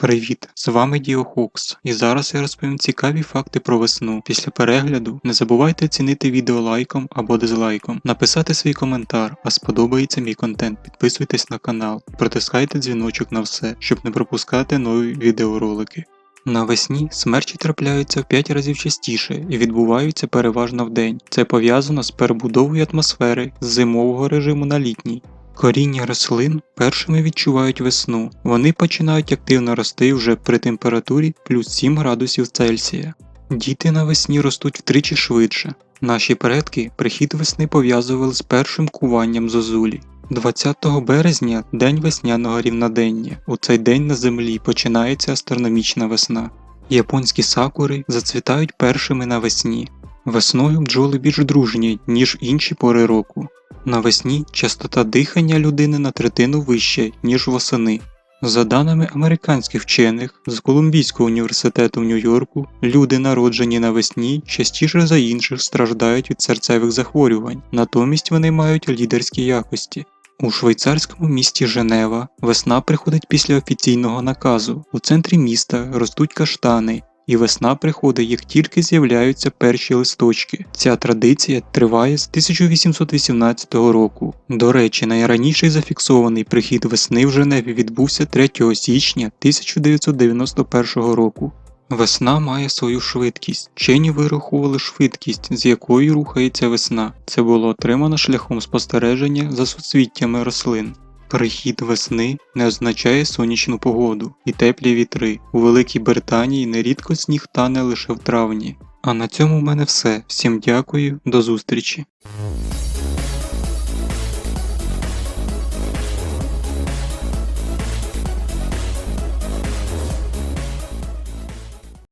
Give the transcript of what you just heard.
Привіт, з вами Діохокс, і зараз я розповім цікаві факти про весну. Після перегляду не забувайте оцінити відео лайком або дизлайком, написати свій коментар, а сподобається мій контент, підписуйтесь на канал, протискайте дзвіночок на все, щоб не пропускати нові відеоролики. Навесні смерчі трапляються в 5 разів частіше і відбуваються переважно вдень. Це пов'язано з перебудовою атмосфери з зимового режиму на літній. Коріння рослин першими відчувають весну. Вони починають активно рости вже при температурі плюс 7 градусів Цельсія. Діти навесні ростуть втричі швидше. Наші предки прихід весни пов'язували з першим куванням зозулі. 20 березня день весняного рівнодення. У цей день на землі починається астрономічна весна. Японські сакури зацвітають першими навесні. Весною бджоли більш дружні, ніж інші пори року. Навесні частота дихання людини на третину вища, ніж восени. За даними американських вчених з Колумбійського університету в Нью-Йорку, люди, народжені навесні, частіше за інших страждають від серцевих захворювань, натомість вони мають лідерські якості. У швейцарському місті Женева весна приходить після офіційного наказу. У центрі міста ростуть каштани, і весна приходить, як тільки з'являються перші листочки. Ця традиція триває з 1818 року. До речі, найраніший зафіксований прихід весни в Женеві відбувся 3 січня 1991 року. Весна має свою швидкість. Вчені вирахували швидкість, з якою рухається весна. Це було отримано шляхом спостереження за суцвіттями рослин. Прихід весни не означає сонячну погоду і теплі вітри. У Великій Британії нерідко сніг тане лише в травні. А на цьому в мене все. Всім дякую, до зустрічі.